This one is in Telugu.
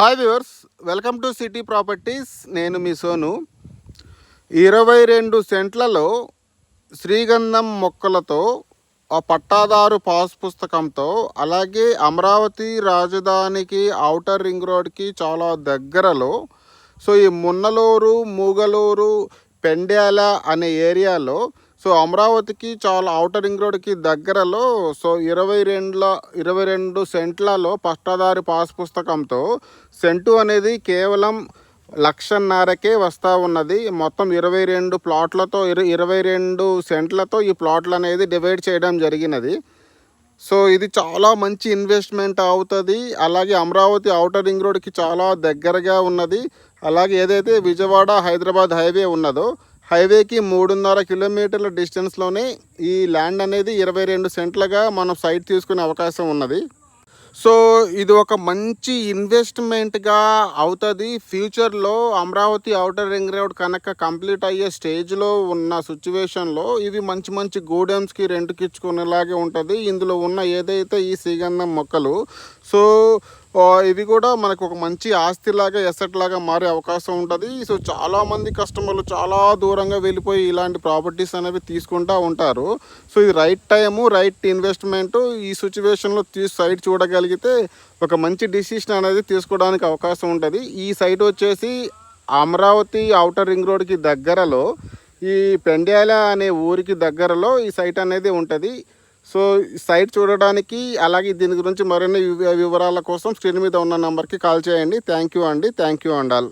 Hi viewers welcome to city properties. నేను మీ సోను. ఇరవై రెండు సెంట్లలో శ్రీగంధం మొక్కలతో ఆ పట్టాదారు పాస్ పుస్తకంతో అలాగే అమరావతి రాజధానికి ఔటర్ రింగ్ రోడ్కి చాలా దగ్గరలో సో ఈ మున్నలూరు మూగలూరు పెండ్యాల అనే ఏరియాలో సో అమరావతికి చాలా ఔటర్ రింగ్ రోడ్కి దగ్గరలో సో ఇరవై రెండుల ఇరవై రెండు సెంట్లలో పట్టాదారి పాస్ పుస్తకంతో సెంటు అనేది కేవలం లక్షన్నరకే వస్తూ ఉన్నది. మొత్తం ఇరవై రెండు ప్లాట్లతో ఇర ఇరవై రెండు సెంట్లతో ఈ ప్లాట్లు అనేది డివైడ్ చేయడం జరిగినది. సో ఇది చాలా మంచి ఇన్వెస్ట్మెంట్ అవుతుంది. అలాగే అమరావతి ఔటర్ రింగ్ రోడ్కి చాలా దగ్గరగా ఉన్నది. అలాగే ఏదైతే విజయవాడ హైదరాబాద్ హైవే ఉన్నదో హైవేకి మూడున్నర కిలోమీటర్ల డిస్టెన్స్లోనే ఈ ల్యాండ్ అనేది ఇరవై రెండు సెంట్లుగా మనం సైట్ తీసుకునే అవకాశం ఉన్నది. సో ఇది ఒక మంచి ఇన్వెస్ట్మెంట్గా అవుతుంది. ఫ్యూచర్లో అమరావతి ఔటర్ రింగ్ రోడ్ కనుక కంప్లీట్ అయ్యే స్టేజ్లో ఉన్న సిచ్యువేషన్లో ఇవి మంచి మంచి గూడెమ్స్కి రెంట్కి ఇచ్చుకునేలాగే ఉంటుంది. ఇందులో ఉన్న ఏదైతే ఈ శ్రీగంధం మొక్కలు సో ఇవి కూడా మనకు ఒక మంచి ఆస్తిలాగా ఎసెట్ లాగా మారే అవకాశం ఉంటుంది. సో చాలామంది కస్టమర్లు చాలా దూరంగా వెళ్ళిపోయి ఇలాంటి ప్రాపర్టీస్ అనేవి తీసుకుంటూ ఉంటారు. సో ఇది రైట్ టైము రైట్ ఇన్వెస్ట్మెంట్. ఈ సిచ్యువేషన్లో తీసి సైట్ చూడగలిగితే ఒక మంచి డిసిషన్ అనేది తీసుకోవడానికి అవకాశం ఉంటుంది. ఈ సైట్ వచ్చేసి అమరావతి ఔటర్ రింగ్ రోడ్కి దగ్గరలో ఈ పెండ్యాల అనే ఊరికి దగ్గరలో ఈ సైట్ అనేది ఉంటుంది. సో సైట్ చూడడానికి అలాగే దీని గురించి మరిన్ని వివరాల కోసం స్క్రీన్ మీద ఉన్న నెంబర్కి కాల్ చేయండి. థ్యాంక్ యూ అండి. Thank you Andal.